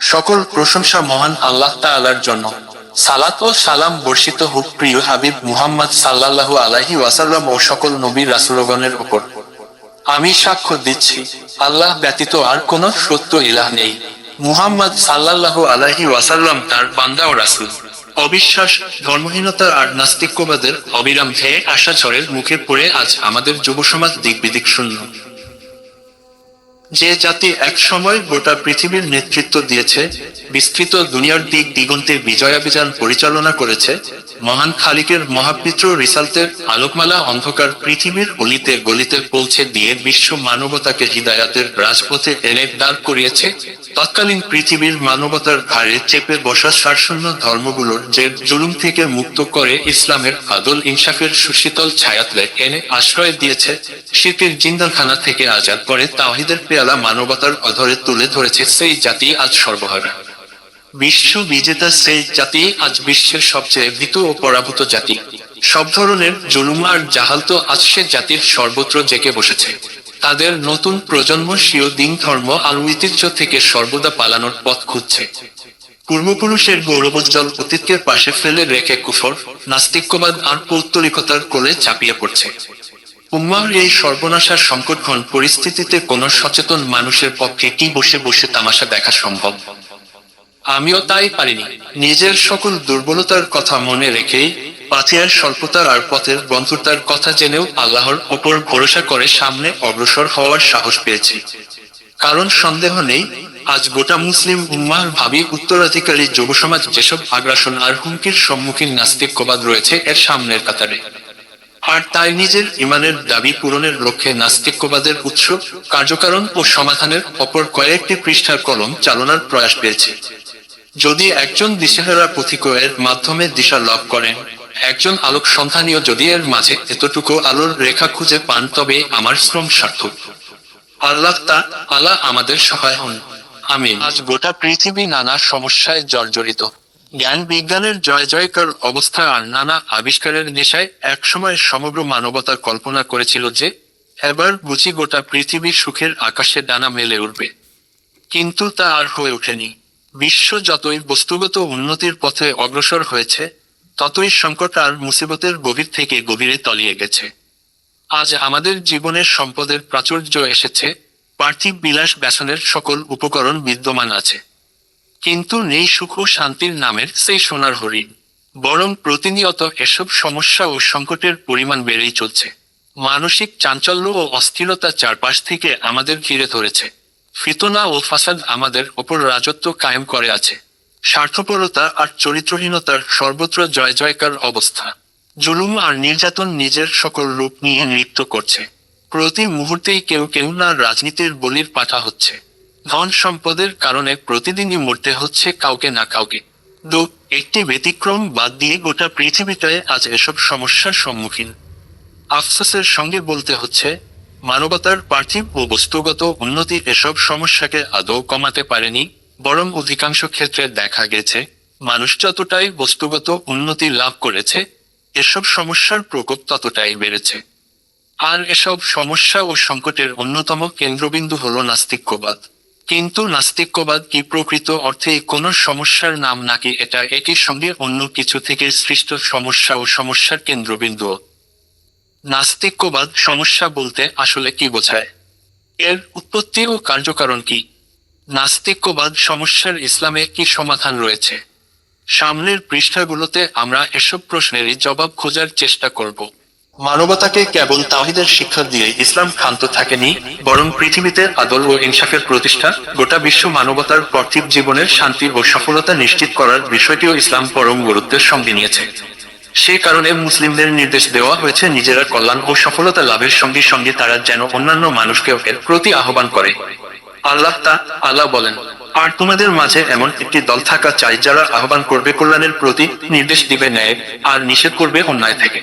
সকল প্রশংসা মহান আল্লাহ তাআলার জন্য। সালাত ও সালাম বর্ষিত হোক প্রিয় হাবিব মুহাম্মদ সাল্লাল্লাহু আলাইহি ওয়াসাল্লাম ও সকল নবী রাসূলগণের উপর। আমি সাক্ষ্য দিচ্ছি, আল্লাহ ব্যতীত আর কোন সত্য ইলাহ নেই। মুহাম্মদ সাল্লাল্লাহু আলাইহি ওয়াসাল্লাম তার বান্দা ও রাসূল। অবিশ্বাস, ধর্মহীনতা আর নাস্তিক্যবাদের অবিরাম ধেয়ে আসা ঝড়ের মুখে পড়ে আজ আমাদের যুব সমাজ দিক বিদিক শূন্য। যে জাতি এক সময় গোটা পৃথিবীর নেতৃত্ব দিয়েছে, বিস্তৃত দুনিয়ার দিক দিগন্তের বিজয়াভিযান পরিচালনা করেছে, মহান খালিকের মহাপিত্র রিসালতের আলোকমালা অন্ধকার পৃথিবীর অলিতে গলিতে পৌঁছে দিয়ে বিশ্ব মানবতাকে হৃদায়াতের রাজপথে এনে দাঁড় করিয়েছে, তৎকালীন পৃথিবীর মানবতার ঘাড়ে চেপে বসা সারশূন্য ধর্মগুলোর যে জুলুম থেকে মুক্ত করে ইসলামের আদল ইনসাফের সুশীতল ছায়াতলে এনে আশ্রয় দিয়েছে শিল্পের জিন্দালখানা থেকে আজাদ করে তাওহিদের পেয়ালা মানবতার অধরে তুলে ধরেছে, সেই জাতি আজ সর্বহারা। বিশ্ব বিজেতা সেই জাতি আজ বিশ্বের সবচেয়ে ভীত ও পরাভূত জাতি। সব ধরনের জুলুম আর জাহাল তো আজ সে জাতির সর্বত্র জেগে বসেছে। তাদের নতুন প্রজন্ম স্বীয় দিন ধর্ম আর ঐতিহ্য থেকে সর্বদা পালানোর পথ খুঁজছে। পূর্বপুরুষের গৌরবোজ্জ্বল অতীতকে পাশে ফেলে রেখে কুফর, নাস্তিক্যবাদ আর পৌত্তলিকতার কোলে চাপিয়ে পড়ছে। উম্মার এই সর্বনাশার সংকটঘন পরিস্থিতিতে কোন সচেতন মানুষের পক্ষে কি বসে বসে তামাশা দেখা সম্ভব? আমিও তাই পারিনি। নিজের সকল দুর্বলতার কথা মনে রেখেই পাথিয়ার স্বল্পতার আর পথের বন্ধুতার কথা জেনেও আল্লাহর ওপর ভরসা করে সামনে অগ্রসর হওয়ার সাহস পেয়েছি। কারণ সন্দেহ নেই, আজ গোটা মুসলিম উম্মার ভাবি উত্তরাধিকারী যুব সমাজ যেসব আগ্রাসন আর হুমকির সম্মুখীন নাস্তিক্যবাদ রয়েছে এর সামনের কাতারে। আর তাই নিজের ইমানের দাবি পূরণের লক্ষ্যে নাস্তিক্যবাদের উৎস, কার্যকারণ ও সমাধানের অপর কয়েকটি পৃষ্ঠার কলম চালনার প্রয়াস পেয়েছে। যদি একজন দিশেহারা পথিকয়ের মাধ্যমে দিশা লাভ করেন, একজন আলোক সন্ধানীয় যদি এর মাঝে এতটুকু আলোর রেখা খুঁজে পান, তবে আমার শ্রম সার্থক। আল্লাহ তা আল্লাহ আমাদের সহায় হন। আমি আজ গোটা পৃথিবী নানা সমস্যায় জর্জরিত। জ্ঞান বিজ্ঞানের জয় জয়কার অবস্থা আর নানা আবিষ্কারের নেশায় একসময় সমগ্র মানবতা কল্পনা করেছিল যে, এবার বুঝি গোটা পৃথিবী সুখের আকাশে ডানা মেলে উঠবে কিন্তু তা আর হয়ে ওঠেনি। বিশ্ব যতই বস্তুগত উন্নতির পথে অগ্রসর হয়েছে, ততই সংকট আর মুসিবতের গভীর থেকে গভীরে তলিয়ে গেছে। আজ আমাদের জীবনের সম্পদের প্রাচুর্য এসেছে, পার্থিব বিলাস ব্যাসনের সকল উপকরণ বিদ্যমান আছে। কিন্তু নেই সুখ ও শান্তির নামের সেই সোনার হরিণ বরং প্রতিনিয়ত এসব সমস্যা ও সংকটের পরিমাণ বেড়েই চলছে। মানসিক চাঞ্চল্য ও অস্থিরতা চারপাশ থেকে আমাদের ঘিরে ধরেছে। ফিতনা ও ফাসাদ আমাদের ওপর রাজত্ব কায়েম করে আছে। স্বার্থপরতা আর চরিত্রহীনতার সর্বত্র জয় জয়কার অবস্থা। জুলুম আর নির্যাতন নিজের সকল রূপ নিয়ে নৃত্য করছে। প্রতি মুহূর্তেই কেউ কেউ না রাজনীতির বলির পাঠা হচ্ছে। ধন সম্পদের কারণে প্রতিদিনই মরতে হচ্ছে কাউকে না কাউকে। দু একটি ব্যতিক্রম বাদ দিয়ে গোটা পৃথিবীটায় আজ এসব সমস্যার সম্মুখীন। আফসোসের সঙ্গে বলতে হচ্ছে, মানবতার পার্থিব ও বস্তুগত উন্নতি এসব সমস্যাকে আদৌ কমাতে পারেনি, বরং অধিকাংশ ক্ষেত্রে দেখা গেছে, মানুষ যতটাই বস্তুগত উন্নতি লাভ করেছে, এসব সমস্যার প্রকোপ ততটাই বেড়েছে। আর এসব সমস্যা ও সংকটের অন্যতম কেন্দ্রবিন্দু হল নাস্তিক্যবাদ কিন্তু নাস্তিক্যবাদ কি প্রকৃত অর্থে কোনো সমস্যার নাম নাকি এটা একই সঙ্গে অন্য কিছু থেকে সৃষ্ট সমস্যা ও সমস্যার কেন্দ্রবিন্দু নাস্তিক্যবাদ সমস্যা বলতে আসলে কি বোঝায়? এর উৎপত্তি ও কার্যকারণ কি? নাস্তিক্যবাদ সমস্যার ইসলামে কি সমাধান রয়েছে? সামনের পৃষ্ঠাগুলোতে আমরা এসব প্রশ্নেরই জবাব খোঁজার চেষ্টা করব। মানবতাকে কেবল তাওহিদের শিক্ষা দিয়ে ইসলাম ক্ষান্ত থাকেনি, বরং পৃথিবীতে আদল ও ইনসাফের প্রতিষ্ঠা, গোটা বিশ্ব মানবতার পার্থিব জীবনের শান্তি ও সফলতা নিশ্চিত করার বিষয়টিও ইসলাম পরম গুরুত্বের সঙ্গে নিয়েছে। সে কারণে মুসলিমদের নির্দেশ দেওয়া হয়েছে নিজেরা কল্যাণ ও সফলতা লাভের সঙ্গে সঙ্গে তারা যেন অন্যান্য মানুষকেও এর প্রতি আহ্বান করে। আল্লাহ তা আল্লাহ বলেন, আর তোমাদের মাঝে এমন একটি দল থাকা চাই যারা আহ্বান করবে কল্যাণের প্রতি নির্দেশ দিবে ন্যায়, আর নিষেধ করবে অন্যায় থেকে।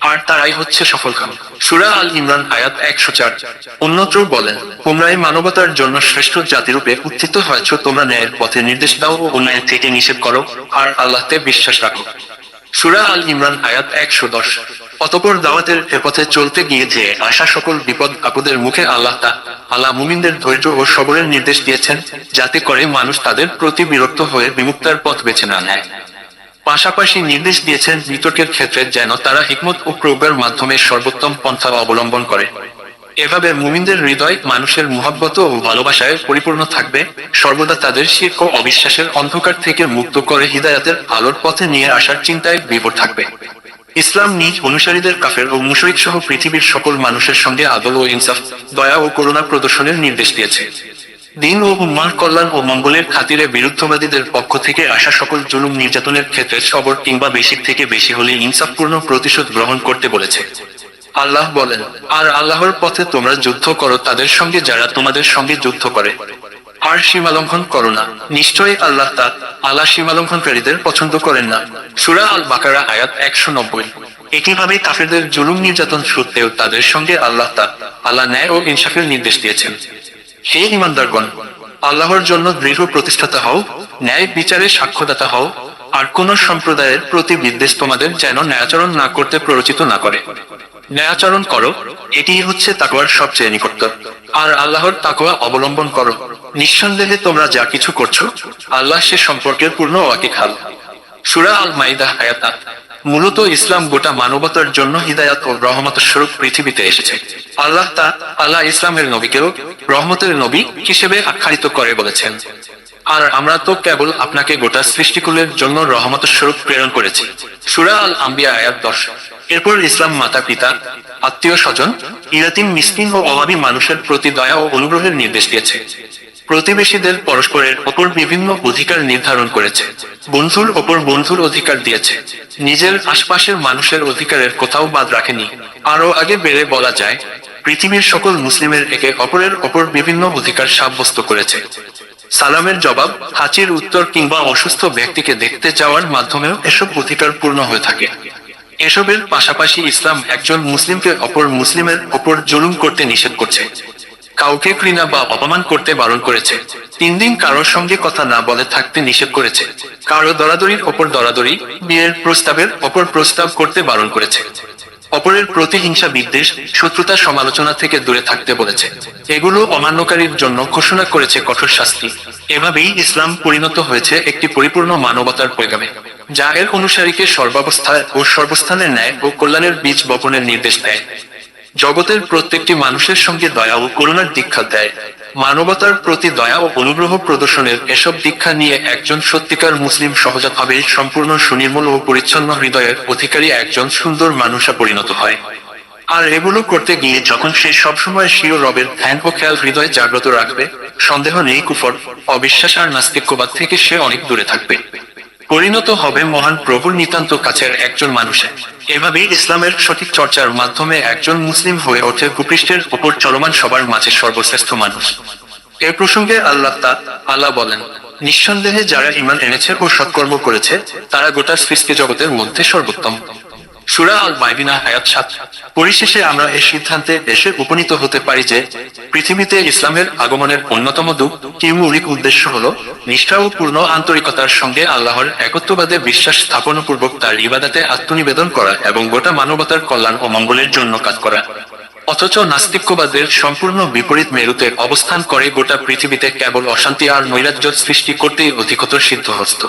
আর তারাই হচ্ছে সফল কাম সুরা আল ইমরান, আয়াত একশো চার। অন্যত্র বলেন, তোমরাই মানবতার জন্য শ্রেষ্ঠ জাতিরূপে উত্থিত হয়েছ, তোমরা ন্যায়ের পথে নির্দেশ দাও ও অন্যায়ের থেকে নিষেধ করো, আর আল্লাহতে বিশ্বাস রাখো। সুরা আল ইমরান, আয়াত একশো দশ। অতপর দাওয়াতের পথে চলতে গিয়ে যে আসা সকল বিপদ আপদের মুখে আল্লাহ তা, আল্লাহ মুমিনদের ধৈর্য ও সবরের নির্দেশ দিয়েছেন, যাতে করে মানুষ তাদের প্রতি বিরক্ত হয়ে বিমুক্তার পথ বেছে না নেয়। পাশাপাশি নির্দেশ দিয়েছেন বিতর্কের ক্ষেত্রে যেন তারা হিকমত ও প্রজ্ঞার মাধ্যমে সর্বোত্তম পন্থা অবলম্বন করে। এভাবে মুমিনদের হৃদয় মানুষের মোহাব্বত ও ভালোবাসায় পরিপূর্ণ থাকবে। সর্বদা তাদের শির্ক অবিশ্বাসের অন্ধকার থেকে মুক্ত করে হৃদায়াতের আলোর পথে নিয়ে আসার চিন্তায় বিভোর থাকবে। ইসলাম নিজ অনুসারীদের কাফের ও মুশরিক সহ পৃথিবীর সকল মানুষের সঙ্গে আদল ও ইনসাফ, দয়া ও করুণা প্রদর্শনের নির্দেশ দিয়েছে। দিন ও উম্মার কল্যাণ ও মঙ্গলের খাতিরে বিরুদ্ধবাদীদের পক্ষ থেকে আসা সকল জুলুম নির্যাতনের ক্ষেত্রে সবর কিংবা বেশি থেকে বেশি হলে ইনসাফপূর্ণ প্রতিশোধ গ্রহণ করতে বলেছে। আল্লাহ বলেন, আর আল্লাহর পথে তোমরা যুদ্ধ করো তাদের সঙ্গে যারা তোমাদের সঙ্গে যুদ্ধ করে। আর সীমালঙ্ঘন করো না। নিশ্চয়ই আল্লাহ তা আল্লাহ সীমালঙ্ঘনকারীদের পছন্দ করেন না। সুরা আল বাকারা আয়াত একশো নব্বই। একইভাবে কাফেরদের জুলুম নির্যাতন সত্ত্বেও তাদের সঙ্গে আল্লাহ তা আল্লাহ ন্যায় ও ইনসাফের নির্দেশ দিয়েছেন। হে ইমানদারগণ আল্লাহর জন্য দৃঢ় প্রতিষ্ঠাতা হও, ন্যায় বিচারে সাক্ষ্যদাতা হও, আর কোন সম্প্রদায়ের প্রতি বিদ্বেষ তোমাদের যেন ন্যায়াচরণ না করতে প্ররোচিত না করে। ন্যায়াচরণ করো এটি হচ্ছে তাকওয়ার সবচেয়ে নিকটতর আর আল্লাহর তাকোয়া অবলম্বন করো। নিঃসন্দেহে তোমরা যা কিছু করছ, আল্লাহ সে সম্পর্কের পূর্ণ ওয়াকিখাল। সুরা আল মাইদা আট। মূলত ইসলাম গোটা মানবতার জন্য হিদায়াত ও রহমতের স্বরূপ পৃথিবীতে এসেছে। আল্লাহ তা, আল্লাহ ইসলামের নবীকেও রহমতের নবী হিসেবে আখ্যায়িত করে বলেছেন। আর আমরা তো কেবল আপনাকে গোটা সৃষ্টিকুলের জন্য রহমত স্বরূপ প্রেরণ করেছি। সুরা আল আম্বিয়া আয়াত দশ। এরপর ইসলাম মাতা, পিতা, আত্মীয় স্বজন, ইরাতিম মিসকিন ও অভাবী মানুষের প্রতি দয়া ও অনুগ্রহের নির্দেশ দিয়েছে। প্রতিবেশীদের পরস্পরের ওপর বিভিন্ন অধিকার নির্ধারণ করেছে। বন্ধুর ওপর বন্ধুর অধিকার দিয়েছে। নিজের আশপাশের মানুষের অধিকারের কোথাও বাদ রাখেনি। আরও আগে বেড়ে বলা যায়, পৃথিবীর সকল মুসলিমের একে অপরের ওপর বিভিন্ন অধিকার সাব্যস্ত করেছে। সালামের জবাব, হাঁচির উত্তর কিংবা অসুস্থ ব্যক্তিকে দেখতে যাওয়ার মাধ্যমেও এসব অধিকার পূর্ণ হয়ে থাকে। এসবের পাশাপাশি ইসলাম একজন মুসলিমকে অপর মুসলিমের ওপর জুলুম করতে নিষেধ করছে। কাউকে ঘৃণা বা অপমান করতে বারণ করেছে। তিন দিন কারোর সঙ্গে কথা না বলে থাকতে নিষেধ করেছে। কারও দরাদরির ওপর দরাদরি, বিয়ের প্রস্তাবের ওপর প্রস্তাব করতে বারণ করেছে। অপরের প্রতিহিংসা বিদ্বেষ, শত্রুতা সমালোচনা থেকে দূরে থাকতে বলেছে। এগুলো অমান্যকারীর জন্য ঘোষণা করেছে কঠোর শাস্তি। এভাবেই ইসলাম পরিণত হয়েছে একটি পরিপূর্ণ মানবতার পৈগামে যা এর অনুসারীকে সর্বাবস্থায় ও সর্বস্থানের ন্যায় ও কল্যাণের বীজ বপনের নির্দেশ দেয়। জগতের প্রত্যেকটি মানুষের সঙ্গে দয়া ও করুণার দীক্ষা দেয়। মানবতার প্রতি দয়া ও অনুগ্রহ প্রদর্শনের এসব দীক্ষা নিয়ে একজন সত্যিকার মুসলিম সহজাতভাবে সম্পূর্ণ সুনির্মল ও পরিচ্ছন্ন হৃদয়ের অধিকারী একজন সুন্দর মানুষা পরিণত হয়। আর এগুলো করতে গিয়ে যখন সে সবসময় স্বীয় রবের ধ্যান ও খেয়াল হৃদয়ে জাগ্রত রাখবে, সন্দেহ নেই কুফর, অবিশ্বাস আর নাস্তিক্যবাদ থেকে সে অনেক দূরে থাকবে। পরিণত হবে মহান প্রভুর নিতান্ত কাছের একজন মানুষে। এভাবেই ইসলামের সঠিক চর্চার মাধ্যমে একজন মুসলিম হয়ে ওঠে ভূপৃষ্ঠের উপর চলমান সবার মাঝে সর্বশ্রেষ্ঠ মানুষ। এ প্রসঙ্গে আল্লাহ তা, আল্লাহ বলেন, নিঃসন্দেহে যারা ইমান এনেছে ও সৎকর্ম করেছে, তারা গোটা সৃষ্টি জগতের মধ্যে সর্বোত্তম। সুরা আল বাইবিনা হায়াত সাত। পরিশেষে আমরা এই সিদ্ধান্তে এসে উপনীত হতে পারি যে পৃথিবীতে ইসলামের আগমনের অন্যতম দুঃখ কিমৌলিক উদ্দেশ্য হল নিষ্ঠা ও পূর্ণ আন্তরিকতার সঙ্গে আল্লাহর একত্ববাদে বিশ্বাস স্থাপনপূর্বক তার ইবাদাতে আত্মনিবেদন করা এবং গোটা মানবতার কল্যাণ ও মঙ্গলের জন্য কাজ করা। অথচ নাস্তিক্যবাদের সম্পূর্ণ বিপরীত মেরুতে অবস্থান করে গোটা পৃথিবীতে কেবল অশান্তি আর নৈরাজ্য সৃষ্টি করতেই অধিকতর সিদ্ধহস্ত।